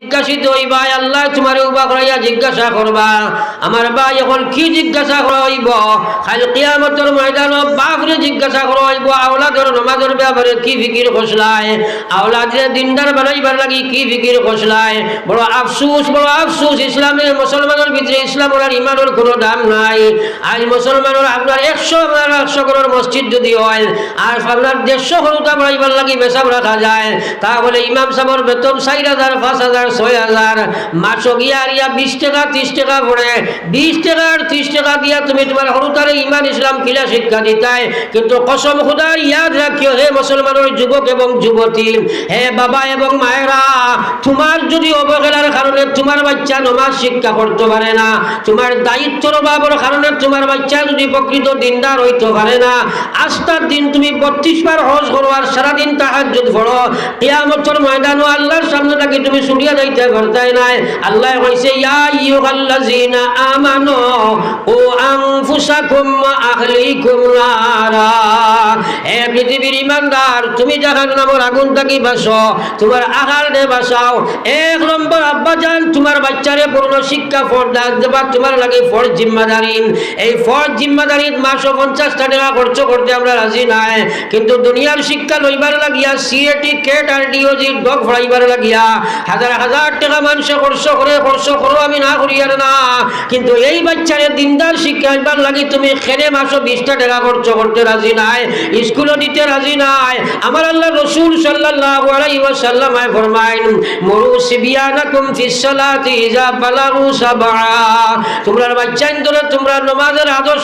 Go! জিজ্ঞাসিত হইবা আল্লাহ তোমার জিজ্ঞাসা করবা। আমার ভাই এখন কি জিজ্ঞাসা করা হইব খালি ময়দান বাপরে জিজ্ঞাসা করা আওলাদর নমাজের ব্যাপারে কি ফিকির খসলায়? আওলাদে দিনদার বানাইবার লাগি কি ফিকির খসলায়? বড় আফসুস বড় আফসুস, ইসলামের মুসলমানের ভিতরে ইসলামের আর ইমানের কোনো দাম নাই। আজ মুসলমানের আপনার একশো একশো করোর মসজিদ যদি হয়, আর আপনার দেড়শো করোটা বানাইবার লাগি বেসাব রাখা যায় তাহলে ইমাম সাহেবের বেতন চার হাজার, পাঁচ হাজার, ছয় হাজার মাসও গিয়া আর বিশ টাকা, ত্রিশ টাকা পড়ে বিশ টাকা আর ত্রিশ টাকা দিয়া তুমি তোমার সৰুতাৰে ইমান, ইসলাম কিলা শিক্ষা দিতাই। কিন্তু কসম খুদার ইয়াদ রাখিও হে মুসলমানের যুবক এবং যুবতী, হে বাবা এবং মায়েরা, তোমার যদি অবহেলার কারণে তোমার বাচ্চা নমাজ শিক্ষা করতে পারে না, তোমার দায়িত্বর অভাবের কারণে তোমার বাচ্চা যদি প্রকৃত দিনদার হইতে পারে না আস্তার দিন তুমি বত্রিশ বার হজ করো আর সারাদিন তাহার যদি পড়ো। কিয়ামতর ময়দানও আল্লাহর সামনে থাকি তুমি ছুটিয়া যাইতে পারতাই নাই, আল্লাহ কইছে আমানু, ও আনফুসাকুম আহলিকুম নারা। হে পৃথিবীর তুমি জাহান নামের আগুন তোমার এক নম্বর আব্বা জান, তোমার বাচ্চারে পূর্ণ শিক্ষা ফর্দা দেবা তোমার লাগে ফর্জ জিম্মাদারি এই ফর্জ জিম্মাদারি মাসও পঞ্চাশটা টাকা খরচ করতে আমরা রাজি নাই। কিন্তু দুনিয়ার শিক্ষা লইবার লাগিয়া সিএটি কেট আর ডিওজি ডগ ফড়াইবার লাগিয়া, হাজার হাজার টাকা মানুষে খরচ করে, খরচ করো, আমি না করি আর না। কিন্তু এই বাচ্চারে দিনদার শিক্ষা এবার লাগি তুমি খেলে মাসও বিশটা টাকা খরচ করতে রাজি নাই, স্কুলও দিতে রাজি নাই। আমার আল্লাহ রসুল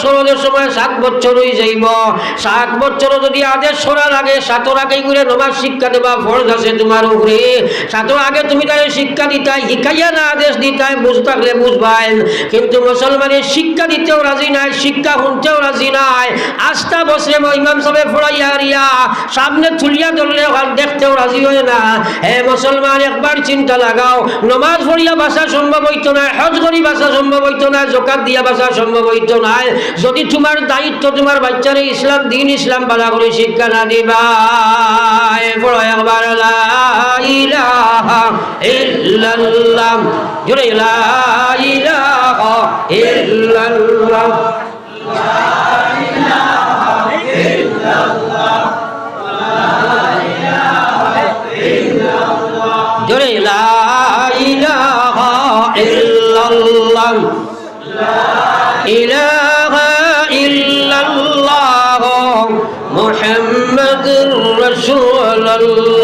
সরলের সময় সাত সাত যদি আদেশ আগে করে নমাজ শিক্ষা আছে আগে তুমি শিক্ষা দিতাই, শিখাইয়া না আদেশ দিতাই, বুঝ থাকলে বুঝবাই। কিন্তু মুসলমানের শিক্ষা দিতেও রাজি নাই, শিক্ষা শুনতেও রাজি নাই। আস্থা বসরে ইমাম সাহেব ফড়াইয়া রিয়া সামনে থুলিয়া ধরলে দেখতেও রাজি হয় না। হে মুসলমান, একবার চিন্তা লাগাও, নমাজ পড়িয়া বাসা সম্ভব হইতো না, হজ করি বাসা সম্ভব হইতো না জকাত দিয়া বাসা সম্ভব হইতো না। যদি তোমার দায়িত্ব তোমার বাচ্চারে ইসলাম, দিন ইসলাম বালা করে শিক্ষা না দিবা এ বড় একবার লা ইলাহা ইল্লাল্লাহ জোরে লা ইলাহা ইল্লাল্লাহ জোরে লা ইলাহা ইল্লাল্লাহ ইলাহা ইল্লাল্লাহ মুহাম্মাদুর রাসূলুল্লাহ একবার পড়ি সাল্লাল্লাহু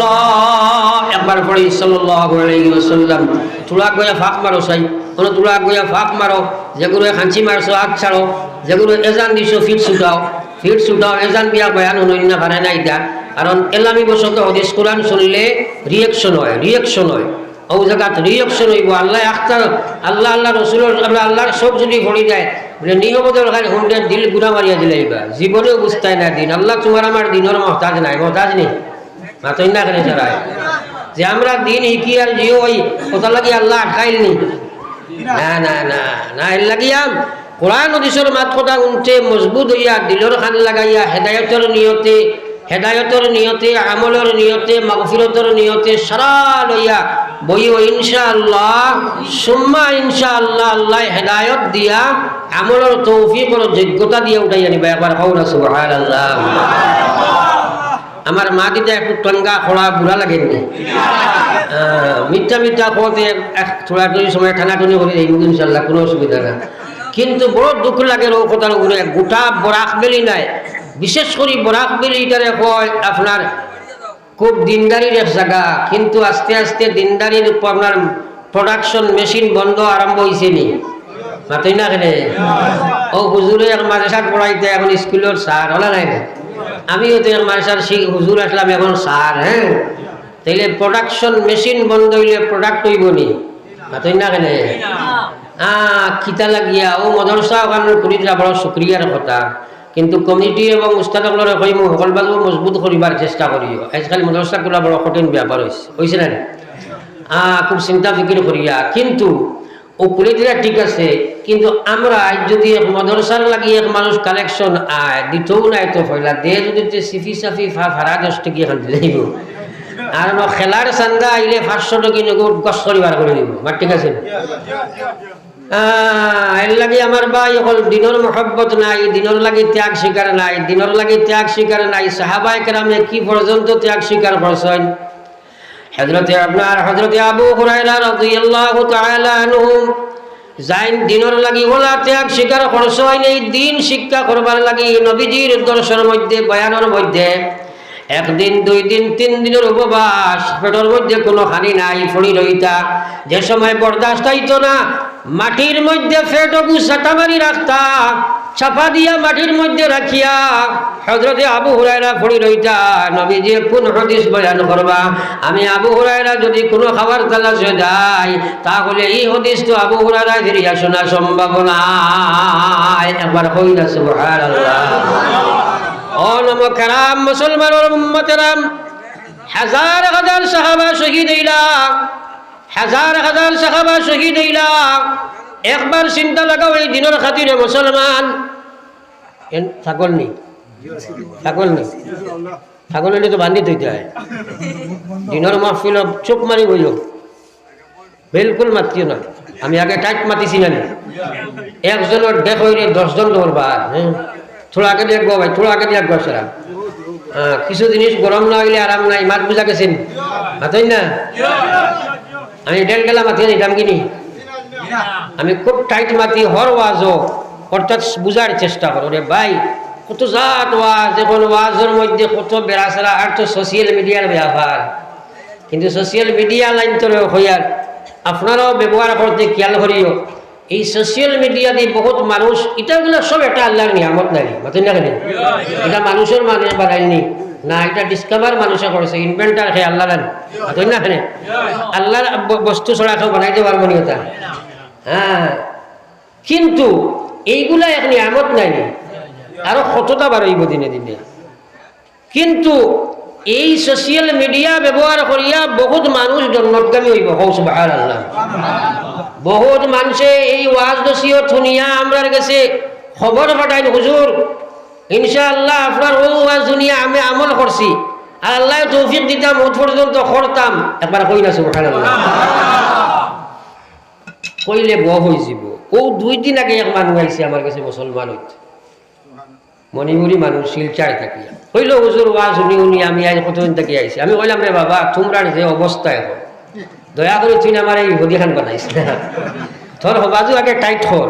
আলাইহি ওয়াসাল্লাম। তুলা গয়া ফাঁক মারো সাই, কোন তুলা গয়া ফাঁক মারো যেগুলো হাঁচি মারছো, হাত ছাড়ো যেগুলো এজান দিছো, ফিট ছুটাও। ফিট ছুটাও, এজান বিয়া বয়ান অনন্য পারে না এটা কারণ এলামি বসত হদিস কোরআন শুনলে রিয়েকশন হয় রিয়েকশন হয়। ও জায়গাত রিয়েকশন হইব, আল্লাহ আখতার, আল্লাহ আল্লাহ রসুলের আমরা আল্লাহর সব যদি ভরি যায় বলে নিহমদের খালি হুন্ডে দিল গুড়া মারিয়া দিলাইবা জীবনেও বুঝতাই না দিন। আল্লাহ তোমার আমার দিনের মহতাজ নাই, মহতাজ নেই। মাতই না কেন ছাড়ায় যে আমরা দিন শিকি আর জিও ওই কোথা লাগি আল্লাহ আটকাইলনি না। না না না এর লাগিয়া কোরআন হদিসের মাত কথা উনতে মজবুত হইয়া, দিলর খান লাগাইয়া, হেদায়তর নিয়তে হেদায়তর নিয়তে, আমলের নিয়তে, মাগফিরতর নিয়তে সারা লইয়া বইও ইনশাআল্লাহ, সুম্মা ইনশাআল্লাহ আল্লাহ হেদায়ত দিয়া, আমলের তৌফিকর যোগ্যতা দিয়ে উঠাই আনিবা একবার হৌরা সুবহানাল্লাহ। আমার মা দিদা একটু টঙ্গা খোড়া বুড়া লাগেননি মিথ্যা মিথ্যা খোঁতে এক থোড়া টুড়ি সময় টানাটুনি করে যাইব ইনশাল্লাহ কোনো অসুবিধা না কিন্তু বড় দুঃখ লাগে ও কথার উপরে গোটা বরাক বেলি নাই। বিশেষ করে বরাক বেলি এটারে কয় আপনার খুব দিনদারির এক জায়গা কিন্তু আস্তে আস্তে দিনদারির আপনার প্রোডাকশন মেশিন বন্ধ আরম্ভ হয়েছে নি? মাতই না কেনে? ও হুজুরে এক মাদ্রাসাত পড়াইতে এখন স্কুলের স্যার হলা নাই? না আমিও তো মাদ্রাসার শিখ হুজুর আসলাম এখন, স্যার হ্যাঁ তাইলে প্রোডাকশন মেশিন বন্ধ হইলে প্রোডাক্ট হইব নি? না কেনে? আহ খিতা লাগিয়া, ও মদরসা ওখানে করি দিলা বড় শুক্রিয়ার কথা। কিন্তু কমিটি এবং উস্তাদসকলরে কই মই সকলবাজু মজবুত করিবার চেষ্টা করিও আজকাল মদরসা করা বড় কঠিন ব্যাপার হয়েছে হয়েছে না আহ খুব চিন্তা ফিকির করিয়া কিন্তু, ও করে দিলা ঠিক আছে কিন্তু আমরা যদি এক মদরসার লাগি এক মানুষ কালেকশন আয়, দিতেও নাই তো পয়লা দে যদি সিফি সাফি ফা ভাড়া দশ টাকি এখন দিলেইব আর ন খেলার চান্দা আইলে পাঁচশো টকি নগদ গছ করিবার করে দিব। মার ঠিক আছে? এর লাগি আমার ভাই অকল দিনের মহব্বত নাই দিনের লাগি ত্যাগ স্বীকার নাই দিনের লাগি ত্যাগ স্বীকার নাই। সাহাবাই কেরামে কি পর্যন্ত ত্যাগ স্বীকার করছেন হজরতে আপনার হজরতে আবু হুরায়রা রাদিয়াল্লাহু তাআলা আনহু যাইন দিনের লাগি ওলা ত্যাগ স্বীকার করছেন এই দিন শিক্ষা করবার লাগি নবীজির দর্শনের মধ্যে, বয়ানের মধ্যে। একদিন, দুই দিন, তিন দিনের উপবাস, পেটের মধ্যে কোনো হানি নাই ফুড়ি রইতা। যে সময় বরদাস্ত হইতো না মাটির মধ্যে ফেটকু সাটা মারি রাখতা চাপা দিয়া মাটির মধ্যে রাখিয়া হজরতে আবু হুরায়রা ফড়ি রইতা নবীজি কোন হদিস বয়ান করবা? আমি আবু হুরায়রা যদি কোনো খাবার তালাশে যাই তাহলে এই হদিস তো আবু হুরায়রা ফিরিয়া শোনা সম্ভব নাই একবার হই না সুবহানাল্লাহ। ও নম কারাম মুসলমানের উম্মতেরাম, হাজার হাজার সাহাবা শহীদ হইলা। হাজার হাজার সাহাবা শহীদ হইলা। একবার চিন্তা লাগাও এই দিনের খাতিরে মুসলমান। ছাগল নেই ছাগল নেই ছাগল হলে তো বান্ধি থইতে হয়। দিনের মাহফিল চোখ মারি বইল। বিলকুল মাতিও না। আমি আগে টাইট মাতিছি না একজনের দেখ হইলে দশজন ধরবার হ্যাঁ থোড়া আগে দিয়ে ভাই থোড়া আগে দিয়ে হ্যাঁ কিছু জিনিস গরম না হইলে আরাম নাই। মাত বুঝা গেছেন মাতই না? আমি ডেল গেলা মাতি নিতাম কিনি। আমি খুব টাইট মাতি, হর ওয়াজও, অর্থাৎ বুঝার চেষ্টা করো। রে ভাই, কত জাত ওয়াজ, এখন ওয়াজের মধ্যে কত বেড়াচেরা, আর তো সোশিয়াল মিডিয়ার ব্যাপার। কিন্তু সোশিয়াল মিডিয়া লাইন তো হইয়ার আপনারাও ব্যবহার করতে খেয়াল করিও, এই সোশিয়াল মিডিয়া দিয়ে বহুত মানুষ এটাগুলো সব একটা আল্লাহর নিয়ামত নাই মাতুন না কেন এটা মানুষের মানুষ বানায়নি। না, এটা ডিসকভার মানুষে করেছে ইনভেন্টার খেয়ে আল্লাহ মাতুন না? কেন আল্লাহর বস্তু ছড়া কেউ বানাইতে পারব নি ওটা হ্যাঁ। কিন্তু এইগুলা এক নিয়ামত নাই আরও কতটা বাড়াইব দিনে দিনে। কিন্তু এই সোশিয়াল মিডিয়া ব্যবহার করিয়া বহুত মানুষ জন্মতগামী হইব। হৌস বাহার আল্লাহ বহুত মানুষে এই ওয়াজ দোষীয় শুনিয়া আমরার গেছে খবর পাঠাইন, হুজুর ইনশাআল্লাহ আপনার ও ওয়াজ আমি আমল করছি। আর আল্লাহ তৌফিক দিতাম ওত পর্যন্ত করতাম। একবার কই না সুবহানাল্লাহ। কইলে ব হয়ে যাব। ও দুই দিন আগে এক মানুষ আইছে আমার কাছে মুসলমান হইতে। মণিপুরি মানুষ শিলচার থাকি। হইল হুজুর ওয়া শুনি, উনি আমি আজ কতদিন থেকে আইছি? আমি কইলাম, রে বাবা তোমরার যে অবস্থা এখন, দয়া করে তুই আমার এই হদিখান বানাইস তোর হবাজু আগে টাইট হর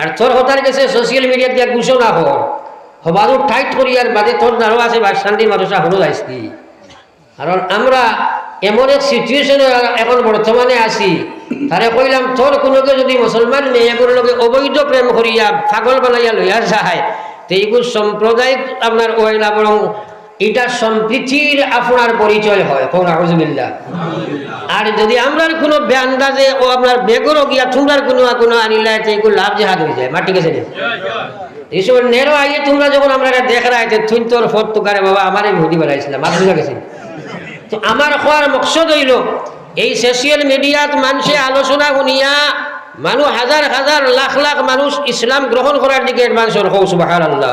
আর তোর হতার কাছে সোশিয়াল মিডিয়া দিয়া না হর হবাজু টাইট করি আর বাদে তোর নারো আছে বা শান্তি মানুষ হলো যাইছি কারণ আমরা এমন এক সিচুয়েশনে এখন বর্তমানে আছি, তারে কইলাম তোর কোনোকে যদি মুসলমান মেয়েগুলোর লগে অবৈধ প্রেম করিয়া পাগল বানাইয়া লইয়া যায়, তো এইগুলো সাম্প্রদায়িক আপনার ওইলা বরং এটা সম্প্রীতির আপনার পরিচয় হয়। কোন আহজবিল্লা আর যদি আমরা কোনো ব্যান্দাজে ও আপনার বেগরও গিয়া তোমরার কোনো কোনো আনিলা তো এগুলো লাভ জেহাদ হয়ে যায় মা ঠিক আছে নি? এই সময় আইয়ে তোমরা যখন আমরা এটা তুই তোর ফট তোকারে বাবা, আমারই ভুটি বানাইছিলাম, মাথা গেছে। তো আমার খোয়ার মকসদ হইল, এই সোশিয়াল মিডিয়াত মানুষে আলোচনা শুনিয়া মানুষ হাজার হাজার লাখ লাখ মানুষ ইসলাম গ্রহণ করার দিকে মানুষের হৌস বাহার আল্লাহ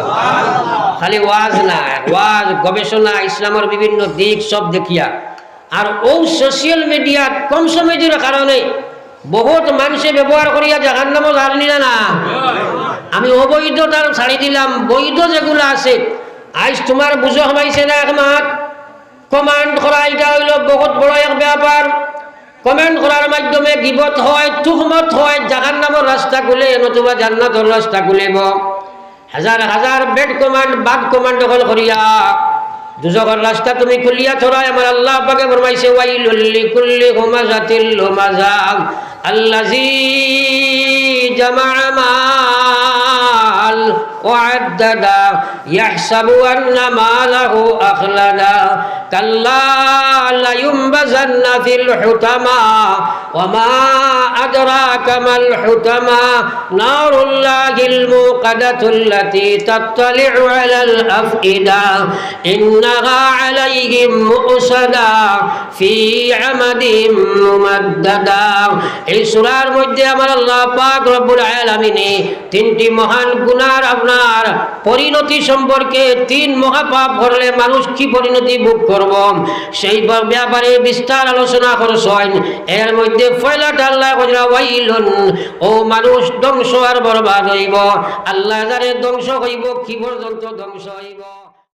খালি ওয়াজ না, ওয়াজ, গবেষণা, ইসলামের বিভিন্ন দিক সব দেখিয়া। আর ও সোশিয়াল মিডিয়াত কম সময়ের কারণে বহুত মানুষে ব্যবহার করিয়া জাহান নামও জানি না না। আমি অবৈধতার ছাড়ি দিলাম, বৈধ যেগুলো আছে। আজ তোমার বুঝো হমাইছে না একমাত? কমান্ড করা এটা হইল বহুত বড় এক ব্যাপার। কমেন্ট করার মাধ্যমে গিবত হয় তুহমত হয় জাহান নামের রাস্তা খুলে, নতুবা জান্নাতর রাস্তা খুলিব। হাজার হাজার বেড কমান্ড, বাদ কমান্ড হল করিয়া। দুজকের রাস্তা তুমি খুলিয়া ছড়ায় আমার আল্লাহ পাকে ফরমাইছে ওয়াইলুল্লি কুল্লি হুমাজাতিল হুমাজা আল্লাজি জামা وعددا يحسب أن ماله أخلدا كلا لينبذن في الحطمة وما أدراك ما الحتمى نار الله الموقدة التي تطلع على الأفئدة إنها عليهم مؤصدا في عمد ممددا এই সূরার মধ্যে আমার আল্লাহ পাক রব্বুল আলামিনে তিনটি মহান গুনার আপনার পরিণতি সম্পর্কে তিন মহাপাপ করলে মানুষ কি পরিণতি ভোগ করব সেই ব্যাপারে বিস্তার আলোচনা করছেন এর মধ্যে ফয়লাটা আল্লাহ ও মানুষ ধ্বংস আর বরবাদ হইব। আল্লাহ ধ্বংস হইব কি পর্যন্ত ধ্বংস হইব?